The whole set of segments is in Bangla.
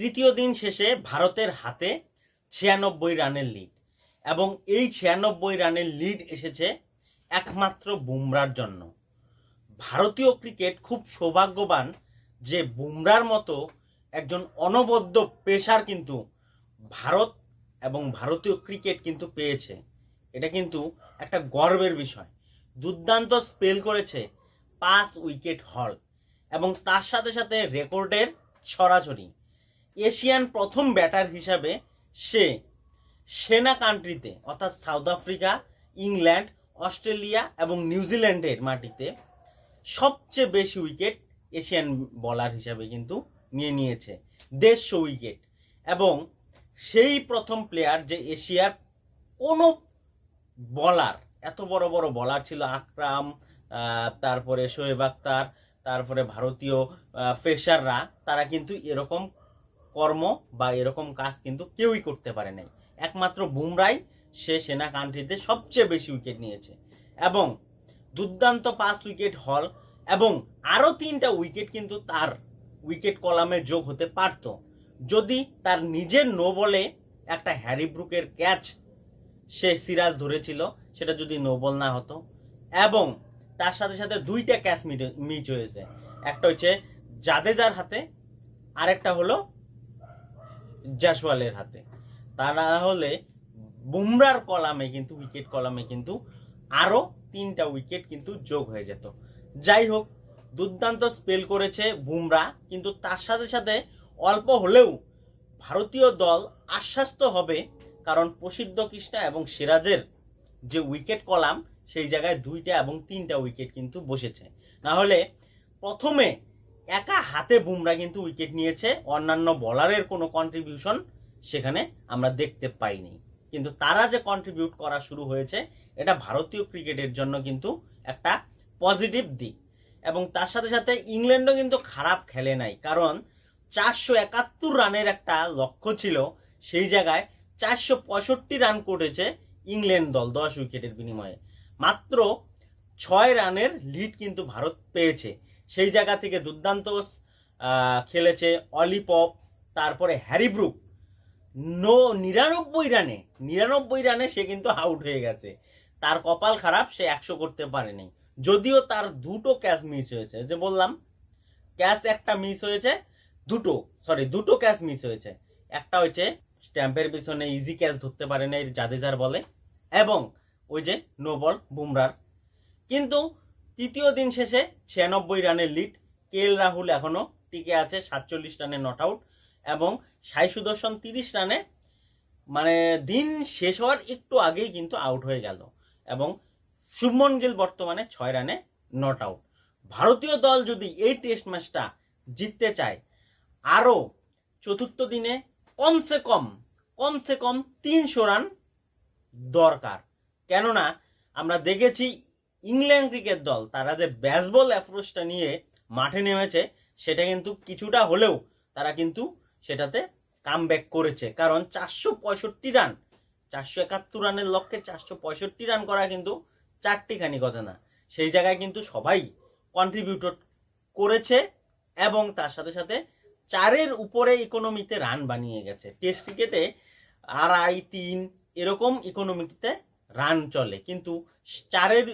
তৃতীয় দিন শেষে ভারতের হাতে ছিয়ানব্বই রানের লিড এবং এই ছিয়ানব্বই রানের লিড এসেছে একমাত্র বুমরার জন্য। ভারতীয় ক্রিকেট খুব সৌভাগ্যবান যে বুমরার মতো একজন অনবদ্য পেশার কিন্তু ভারত এবং ভারতীয় ক্রিকেট কিন্তু পেয়েছে। এটা কিন্তু একটা গর্বের বিষয়। দুর্দান্ত স্পেল করেছে পাঁচ উইকেট হল এবং তার সাথে সাথে রেকর্ডের ছড়াছড়ি। এশিয়ান প্রথম ব্যাটার হিসাবে সে সেনা কান্ট্রিতে, অর্থাৎ সাউথ আফ্রিকা, ইংল্যান্ড, অস্ট্রেলিয়া এবং নিউজিল্যান্ডের মাটিতে সবচেয়ে বেশি উইকেট এশিয়ান বলার হিসাবে কিন্তু নিয়ে নিয়েছে। দেড়শো উইকেট। এবং সেই প্রথম প্লেয়ার যে এশিয়ার কোনো বলার, এত বড় বড় বলার ছিল আকরাম তারপরে শোয়েব আক্তার তারপরে ভারতীয় পেশাররা তারা কিন্তু এরকম কর্ম বা এরকম কাজ কিন্তু কেউই করতে পারে নাই। একমাত্র বুমরাই সে সেনা কান্ট্রিতে সবচেয়ে বেশি উইকেট নিয়েছে। এবং দুর্দান্ত পাঁচ উইকেট হল এবং আরও তিনটা উইকেট কিন্তু তার উইকেট কলামে যোগ হতে পারত। যদি তার নিজের নো বলে একটা হ্যারি ব্রুকের ক্যাচ সে সিরাজ ধরেছিল, সেটা যদি নো বল না হতো। এবং তার সাথে সাথে দুইটা ক্যাচ মিচ হয়েছে। একটা হচ্ছে জাদেজার হাতে, আরেকটা হলো জাসওয়ালের হাতে। তা না হলে বুমরার কলামে কিন্তু উইকেট কলামে কিন্তু আরও তিনটা উইকেট কিন্তু যোগ হয়ে যেত। যাই হোক, দুর্দান্ত স্পেল করেছে বুমরা, কিন্তু তার সাথে সাথে অল্প হলেও ভারতীয় দল আশ্বাস্ত হবে, কারণ প্রসিদ্ধ কৃষ্ণা এবং সিরাজের যে উইকেট কলাম, সেই জায়গায় দুইটা এবং তিনটা উইকেট কিন্তু বসেছে। না হলে প্রথমে একা হাতে বুমরা কিন্তু উইকেট নিয়েছে। অন্যান্য বলারের কোনো কন্ট্রিবিউশন সেখানে আমরা দেখতে পাইনি। কিন্তু তারা যে কন্ট্রিবিউট করা শুরু হয়েছে, এটা ভারতীয় ক্রিকেটের জন্য কিন্তু একটা পজিটিভ দিক। এবং তার সাথে সাথে ইংল্যান্ডও কিন্তু খারাপ খেলে নাই। কারণ চারশো একাত্তর রানের একটা লক্ষ্য ছিল, সেই জায়গায় চারশো পঁয়ষট্টি রান করেছে ইংল্যান্ড দল দশ উইকেটের বিনিময়ে। মাত্র ছয় রানের লিড কিন্তু ভারত পেয়েছে। সেই জায়গা থেকে দুর্দান্ত খেলেছে অলিপপ তারপরে হ্যারি ব্রুক। নো নিরানব্বই রানে নিরানব্বই রানে সে কিন্তু আউট হয়ে গেছে। তার কপাল খারাপ, সে একশো করতে পারেনি। যদিও তার দুটো ক্যাচ মিস হয়েছে, যে বললাম, ক্যাচ একটা মিস হয়েছে, দুটো সরি দুটো ক্যাচ মিস হয়েছে। একটা হচ্ছে স্ট্যাম্পের পিছনে ইজি ক্যাচ ধরতে পারে না জাদেজার বলে, এবং ওই যে নো বল বুমরার। কিন্তু তৃতীয় দিন শেষে ছিয়ানব্বই রানের লিড কে এল রাহুল এখনও টিকে আছে, সাতচল্লিশ রানে নট আউট এবং সাই সুদর্শন তিরিশ রানে মানে দিন শেষ হওয়ার একটু আগেই কিন্তু আউট হয়ে গেল এবং শুভমন গিল বর্তমানে ছয় রানে নট আউট ভারতীয় দল যদি এই টেস্ট ম্যাচটা জিততে চায়, আরও চতুর্থ দিনে কমসে কম কমসে কম তিনশো রান দরকার। কেননা আমরা দেখেছি ইংল্যান্ড ক্রিকেট দল, তারা যে ব্যাসবল অ্যাপ্রোচটা নিয়ে মাঠে নেমেছে, সেটা কিন্তু কিছুটা হলেও তারা কিন্তু সেটাতে কাম করেছে। কারণ চারশো পঁয়ষট্টি রান চারশো একাত্তর রানের লক্ষ্যে চারশো পঁয়ষট্টি রান করা কিন্তু চারটিখানি কথা না। সেই জায়গায় কিন্তু সবাই কন্ট্রিবিউট করেছে এবং তার সাথে সাথে চারের উপরে ইকোনমিতে রান বানিয়ে গেছে। টেস্ট ক্রিকেটে আড়াই, তিন, এরকম ইকোনমিতে রান চলে। কিন্তু চারের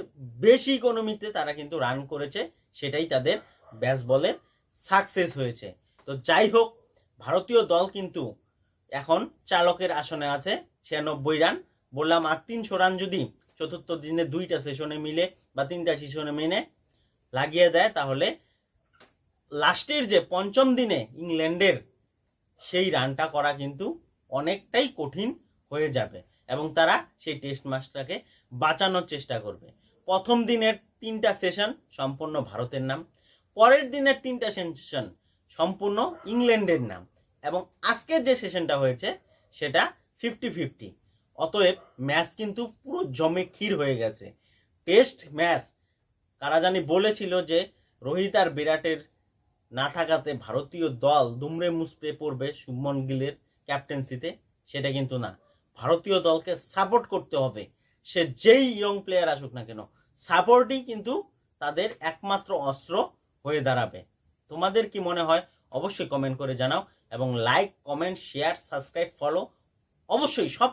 বেশি ইকোনমিতে তারা কিন্তু রান করেছে, সেটাই তাদের ব্যাস বলের সাকসেস হয়েছে। তো যাই হোক, ভারতীয় দল কিন্তু এখন চালকের আসনে আছে, ছিয়ানব্বই রান বললাম আর তিনশো রান যদি চতুর্থ দিনে দুইটা সেশনে মিলে বা তিনটা সেশনে মেনে লাগিয়ে দেয়, তাহলে লাস্টের যে পঞ্চম দিনে ইংল্যান্ডের সেই রানটা করা কিন্তু অনেকটাই কঠিন হয়ে যাবে। এবং তারা সেই টেস্ট ম্যাচটাকে বাঁচানোর চেষ্টা করবে। প্রথম দিনের তিনটা সেশন সম্পূর্ণ ভারতের নাম, পরের দিনের তিনটা সেশন সম্পূর্ণ ইংল্যান্ডের নাম এবং আজকের যে সেশনটা হয়েছে সেটা ফিফটি ফিফটি অতএব ম্যাচ কিন্তু পুরো জমে ক্ষীর হয়ে গেছে। টেস্ট ম্যাচ কারা জানি বলেছিল যে রোহিত আর বিরাটের না থাকাতে ভারতীয় দল দুমড়ে মুসড়ে পড়বে শুভমন গিলের ক্যাপ্টেন্সিতে সেটা কিন্তু না। ভারতীয় দলকে সাপোর্ট করতে হবে। সে যেই ইয়ং প্লেয়ার আসুক না কেন সাপোর্টই কিন্তু তাদের একমাত্র অস্ত্র হয়ে দাঁড়াবে। তোমাদের কি মনে হয়? অবশ্যই কমেন্ট করে জানাও এবং like comment share subscribe follow অবশ্যই সব